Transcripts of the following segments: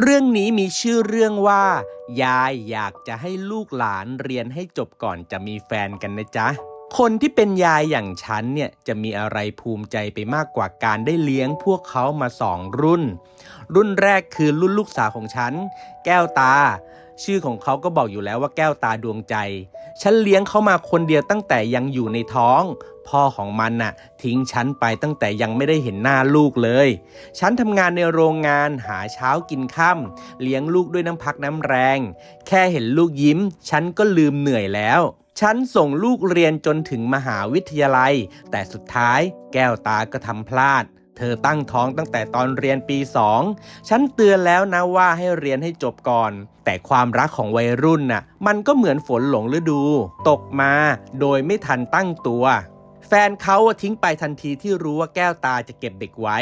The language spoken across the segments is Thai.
เรื่องนี้มีชื่อเรื่องว่า ยายอยากจะให้ลูกหลานเรียนให้จบก่อนจะมีแฟนกันนะจ๊ะ คนที่เป็นยายอย่างฉันเนี่ยจะมีอะไรภูมิใจไปมากกว่าการได้เลี้ยงพวกเขามาสองรุ่น รุ่นแรกคือรุ่นลูกสาวของฉัน แก้วตา ชื่อของเขาก็บอกอยู่แล้วว่าแก้วตาดวงใจ ฉันเลี้ยงเขามาคนเดียวตั้งแต่ยังอยู่ในท้อง พ่อของมันน่ะ ทิ้งฉันไปตั้งแต่ยังไม่ได้เห็นหน้าลูกเลย ฉันทำงานในโรงงานหาเช้ากินค่ำเลี้ยงลูกด้วยน้ำพักน้ำแรง แค่เห็นลูกยิ้ม ฉันก็ลืมเหนื่อยแล้วฉันส่งลูกเรียนจนถึงมหาวิทยาลัย แต่สุดท้ายแก้วตาก็ทำพลาด เธอตั้งท้องตั้งแต่ตอนเรียนปีสองฉันเตือนแล้วนะว่าให้เรียนให้จบก่อน แต่ความรักของวัยรุ่นน่ะ มันก็เหมือนฝนหลงฤดู ตกมาโดยไม่ทันตั้งตัว แฟนเขาทิ้งไปทันทีที่รู้ว่าแก้วตาจะเก็บเด็กไว้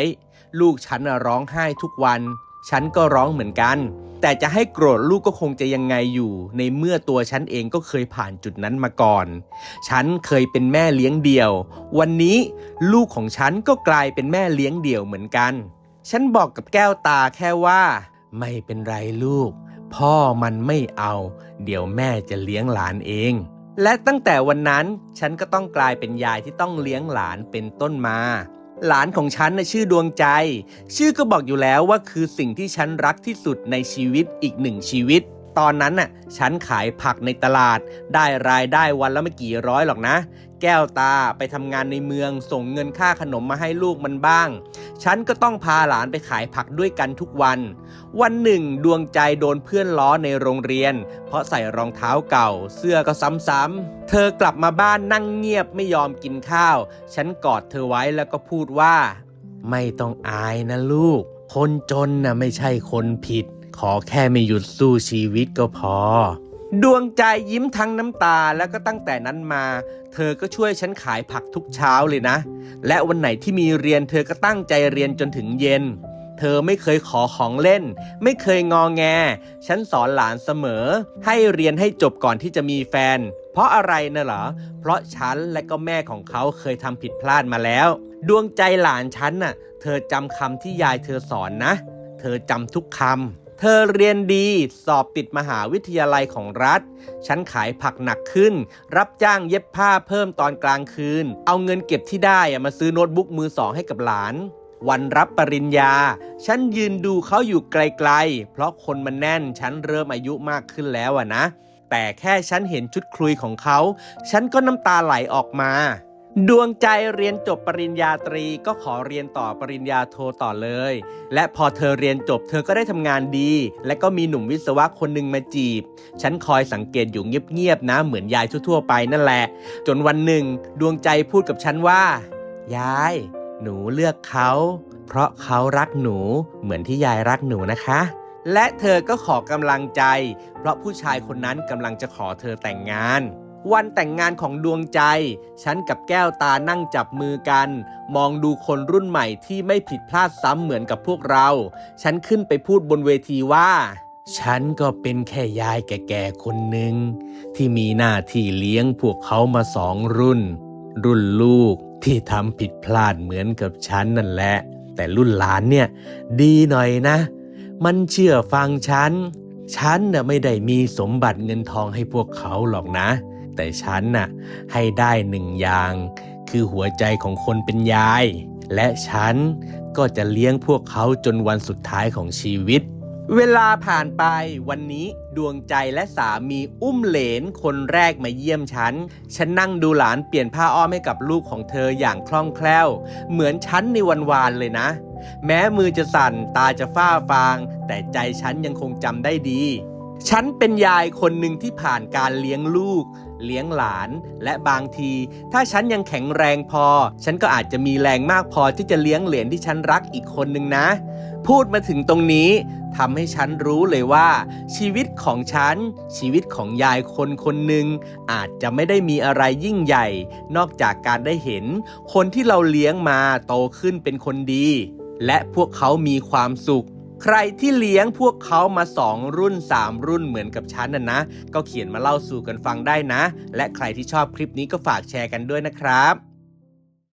ลูกฉันร้องไห้ทุกวัน ฉันก็ร้องเหมือนกัน แต่จะให้โกรธลูกก็คงจะยังไงอยู่ ในเมื่อตัวฉันเองก็เคยผ่านจุดนั้นมาก่อน ฉันเคยเป็นแม่เลี้ยงเดี่ยว วันนี้ลูกของฉันก็กลายเป็นแม่เลี้ยงเดี่ยวเหมือนกัน ฉันบอกกับแก้วตาแค่ว่า ไม่เป็นไรลูก พ่อมันไม่เอา เดี๋ยวแม่จะเลี้ยงหลานเอง และตั้งแต่วันนั้นฉันก็ต้องกลายเป็นยายที่ต้องเลี้ยงหลานเป็นต้นมา หลานของฉันนะชื่อดวงใจ ชื่อก็บอกอยู่แล้วว่าคือสิ่งที่ฉันรักที่สุดในชีวิตอีกหนึ่งชีวิต ตอนนั้นน่ะฉันขายผักในตลาด ได้รายได้วันละไม่กี่ร้อยหรอกนะ แก้วตาไปทำงานในเมืองส่งเงินค่าขนมมาให้ลูกมันบ้าง ฉันก็ต้องพาหลานไปขายผักด้วยกันทุกวัน วันหนึ่งดวงใจโดนเพื่อนล้อในโรงเรียน เพราะใส่รองเท้าเก่า เสื้อก็ซ้ำๆ เธอกลับมาบ้านนั่งเงียบไม่ยอมกินข้าว ฉันกอดเธอไว้แล้วก็พูดว่า ไม่ต้องอายนะลูก คนจนน่ะไม่ใช่คนผิด ขอแค่ไม่หยุดสู้ชีวิตก็พอ ดวงใจยิ้มทั้งน้ำตาแล้วก็ตั้งแต่นั้นมา เธอก็ช่วยฉันขายผักทุกเช้าเลยนะ และวันไหนที่มีเรียนเธอก็ตั้งใจเรียนจนถึงเย็น เธอไม่เคยขอของเล่น ไม่เคยงอแง ฉันสอนหลานเสมอ ให้เรียนให้จบก่อนที่จะมีแฟน เพราะอะไรนะเหรอ เพราะฉันและก็แม่ของเขาเคยทำผิดพลาดมาแล้ว ดวงใจหลานฉันน่ะ เธอจำคำที่ยายเธอสอนนะ เธอจำทุกคำ เธอเรียนดีสอบติดมหาวิทยาลัยของรัฐ ฉันขายผักหนักขึ้น รับจ้างเย็บผ้าเพิ่มตอนกลางคืน เอาเงินเก็บที่ได้มาซื้อโน้ตบุ๊กมือสองให้กับหลาน วันรับปริญญา ฉันยืนดูเขาอยู่ไกลๆ เพราะคนมันแน่นฉันเริ่มอายุมากขึ้นแล้วอะนะ แต่แค่ฉันเห็นชุดคลุยของเขา ฉันก็น้ำตาไหลออกมา ดวงใจเรียนจบปริญญาตรีก็ขอเรียนต่อปริญญาโทต่อเลย และพอเธอเรียนจบเธอก็ได้ทำงานดี และก็มีหนุ่มวิศวะคนหนึ่งมาจีบ ฉันคอยสังเกตอยู่เงียบๆนะเหมือนยายทั่วๆไปนั่นแหละ จนวันหนึ่ง ดวงใจพูดกับฉันว่า ยาย หนูเลือกเขา เพราะเขารักหนูเหมือนที่ยายรักหนูนะคะและเธอก็ขอกำลังใจ เพราะผู้ชายคนนั้นกำลังจะขอเธอแต่งงาน วันแต่งงานของดวงใจ ฉันกับแก้วตานั่งจับมือกัน มองดูคนรุ่นใหม่ที่ไม่ผิดพลาดซ้ำเหมือนกับพวกเรา ฉันขึ้นไปพูดบนเวทีว่า ฉันก็เป็นแค่ยายแก่ๆคนหนึ่งที่มีหน้าที่เลี้ยงพวกเขามาสองรุ่น รุ่นลูกที่ทำผิดพลาดเหมือนกับฉันนั่นแหละ แต่รุ่นหลานเนี่ย ดีหน่อยนะ มันเชื่อฟังฉัน ฉันน่ะไม่ได้มีสมบัติเงินทองให้พวกเขาหรอกนะ แต่ฉันน่ะให้ได้หนึ่งอย่าง คือหัวใจของคนเป็นยาย และฉันก็จะเลี้ยงพวกเขาจนวันสุดท้ายของชีวิต เวลาผ่านไปวันนี้ดวงใจและสามีอุ้มเหลนคนแรกมาเยี่ยมฉัน ฉันนั่งดูหลานเปลี่ยนผ้าอ้อมให้กับลูกของเธออย่างคล่องแคล่ว เหมือนฉันในวันวานเลยนะ แม้มือจะสั่นตาจะฝ้าฟาง แต่ใจฉันยังคงจำได้ดี ฉันเป็นยายคนหนึ่งที่ผ่านการเลี้ยงลูก เลี้ยงหลาน และบางที ถ้าฉันยังแข็งแรงพอ ฉันก็อาจจะมีแรงมากพอที่จะเลี้ยงเหลนที่ฉันรักอีกคนหนึ่งนะ พูดมาถึงตรงนี้ทำให้ฉันรู้เลยว่า ชีวิตของฉัน ชีวิตของยายคนคนหนึ่งอาจจะไม่ได้มีอะไรยิ่งใหญ่ นอกจากการได้เห็น คนที่เราเลี้ยงมาโตขึ้นเป็นคนดี และพวกเขามีความสุข ใครที่เลี้ยงพวกเขามาสองรุ่น 3 รุ่นเหมือนกับฉันน่ะนะ ก็เขียนมาเล่าสู่กันฟังได้นะ และใครที่ชอบคลิปนี้ก็ฝากแชร์กันด้วยนะครับ